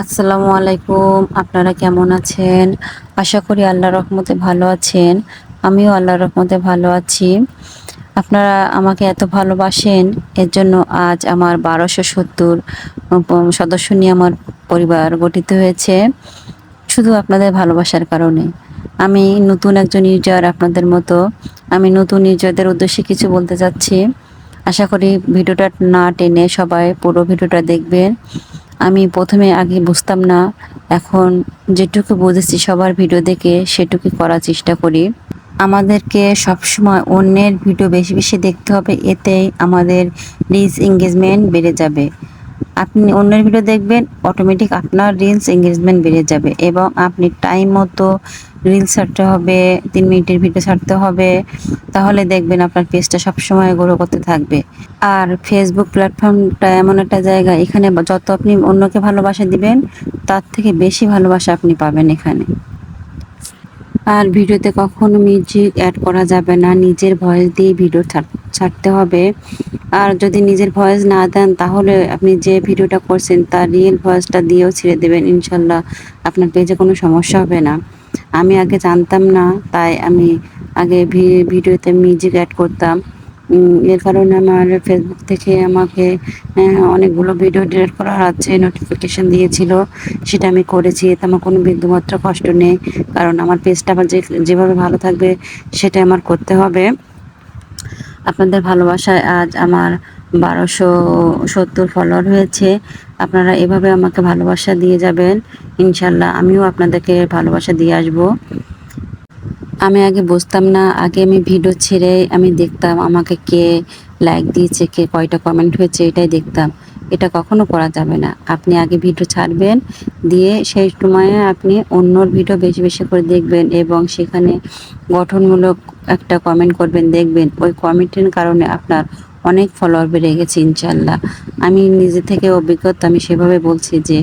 আসসালামু আলাইকুম, আপনারা কেমন আছেন? আশা করি আল্লাহর রহমতে ভালো আছেন। আমিও আল্লাহর রহমতে ভালো আছি। আপনারা আমাকে এত ভালোবাসেন, এর জন্য আজ আমার বারোশো সত্তর সদস্য নিয়ে আমার পরিবার গঠিত হয়েছে। শুধু আপনাদের ভালোবাসার কারণে। আমি নতুন একজন ইউজার আপনাদের মতো। আমি নতুন ইউজারদের উদ্দেশ্যে কিছু বলতে চাচ্ছি। আশা করি ভিডিওটা না টেনে সবাই পুরো ভিডিওটা দেখবেন। আমি প্রথমে আগে বুঝতাম না, এখন যেটুকু বুঝেছি সবার ভিডিও দেখে সেটুকু করার চেষ্টা করি। আমাদেরকে সবসময় অন্যের ভিডিও বেশি বেশি দেখতে হবে, এতেই আমাদের রিচ এঙ্গেজমেন্ট বেড়ে যাবে। আপনি অন্যের ভিডিও দেখবেন অটোমেটিক আপনার রিলস এঙ্গেজমেন্ট বেড়ে যাবে এবং আপনি টাইম মতো রিলস ছাড়তে হবে, তিন মিনিটের ভিডিও ছাড়তে হবে, তাহলে দেখবেন আপনার পেজটা সবসময় গ্রো করতে থাকবে। আর ফেসবুক প্ল্যাটফর্মটা এমন একটা জায়গা, এখানে যত আপনি অন্যকে ভালোবাসা দিবেন, তার থেকে বেশি ভালোবাসা আপনি পাবেন এখানে। আর ভিডিওতে কখনো মিউজিক অ্যাড করা যাবে না, নিজের ভয়েস দিয়ে ভিডিও ছাড়তে হবে। আর যদি নিজের ভয়েস না দেন, তাহলে আপনি যে ভিডিওটা করছেন, তার রিয়েল ভয়েসটা দিয়েও ছেড়ে দেবেন, ইনশাল্লাহ আপনার পেজে কোনো সমস্যা হবে না। আমি আগে জানতাম না, তাই আমি আগে ভিডিওতে মিউজিক অ্যাড করতাম। এর কারণে আমার ফেসবুক থেকে আমাকে অনেকগুলো ভিডিও ডিলিট করা আছে নোটিফিকেশান দিয়েছিল। সেটা আমি করেছি, এতে আমার কোনো বিন্দুমাত্র কষ্ট নেই। কারণ আমার পেজটা আমার যে যেভাবে ভালো থাকবে সেটা আমার করতে হবে। আপনাদের ভালোবাসায় আজ আমার বারোশো সত্তর ফলোয়ার হয়েছে। আপনারা এভাবে আমাকে ভালোবাসা দিয়ে যাবেন, ইনশাল্লাহ আমিও আপনাদেরকে ভালোবাসা দিয়ে আসব। আমি আগে বুঝতাম না, আগে আমি ভিডিও ছেড়ে আমি দেখতাম আমাকে কে লাইক দিয়েছে, কে কয়টা কমেন্ট হয়েছে, এটাই দেখতাম। এটা কখনো করা যাবে না। আপনি আগে ভিডিও ছাড়বেন, দিয়ে সেই সময়ে আপনি অন্যর ভিডিও বেশি বেশি করে দেখবেন এবং সেখানে গঠনমূলক একটা কমেন্ট করবেন, দেখবেন ওই কমেন্টের কারণে আপনার অনেক ফলোয়ার বেড়ে গেছে ইনশাল্লাহ। আমি নিজে থেকে অভিজ্ঞতা, আমি সেভাবে বলছি যে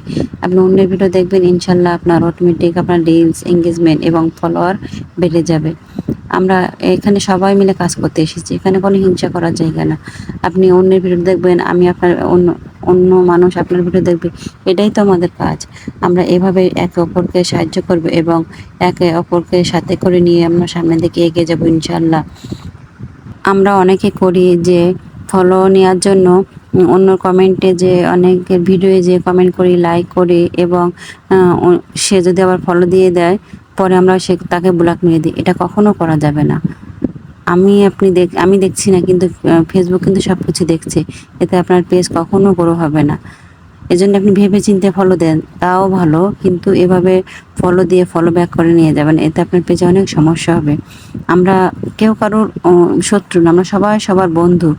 আপনি অন্যের ভিডিও দেখবেন, ইনশাল্লাহ আপনার অটোমেটিক আপনার রিলস এঙ্গেজমেন্ট এবং ফলোয়ার বেড়ে যাবে। আমরা এখানে সবাই মিলে কাজ করতে এসেছি, এখানে কোনো হিংসা করার জায়গা না। আপনি অন্যের ভিডিও দেখবেন, আমি আপনার অন্য অন্য মানুষ আপনার ভিডিও দেখবে, এটাই তো আমাদের কাজ। আমরা এভাবে একে অপরকে সাহায্য করব এবং একে অপরকে সাথে করে নিয়ে আমরা সামনের দিকে এগিয়ে যাব ইনশাল্লাহ আমরা অনেকে করি যে ফলো নেওয়ার জন্য অন্য কমেন্টে যে অনেকের ভিডিওয়ে যে কমেন্ট করি লাইক করি এবং সে যদি আবার ফলো দিয়ে দেয়, পরে আমরা সে, তাকে ব্লক মেরে দিই। এটা কখনো করা যাবে না। আমি আপনি দেখ আমি দেখছি না, কিন্তু ফেসবুক কিন্তু সব কিছু দেখছে। এতে আপনার পেজ কখনো বড় হবে না। এজন্য আপনি ভেবে চিনতে ফলো দেন। তাও ভালো, কিন্তু এভাবে ফলো দিয়ে ফলো ব্যাক করে নিয়ে যাবেন। এতে আপনার পেজে অনেক সমস্যা হবে। আমরা কেউ কারোর শত্রু না, আমরা সবাই সবার বন্ধু।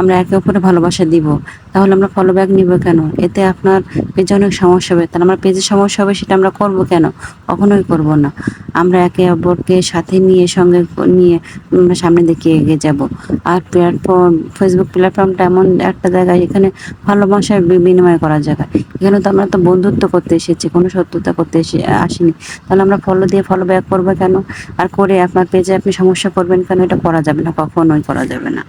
আমরা একে অপরে ভালোবাসা দিব, তাহলে আমরা ফলো ব্যাক নিব কেন? এতে আপনার পেজে অনেক সমস্যা হবে। তাহলে আমার পেজে সমস্যা হবে সেটা আমরা করব কেন? কখনোই করব না। আমরা একে অপরকে সাথে নিয়ে, সঙ্গে নিয়ে আমরা সামনে দিকে এগিয়ে যাব। আর প্ল্যাটফর্ম ফেসবুক প্ল্যাটফর্মটা এমন একটা জায়গায় এখানে ভালোবাসার বিনিময় করার জায়গা। এখানে তো আমরা তো বন্ধুত্ব করতে এসেছি, কোনো শত্রুতা করতে এসে আসিনি। তাহলে আমরা ফলো দিয়ে ফলো ব্যাক করব কেন? আর করে আপনার পেজে আপনি সমস্যা করবেন কেন? এটা করা যাবে না, কখনোই করা যাবে না।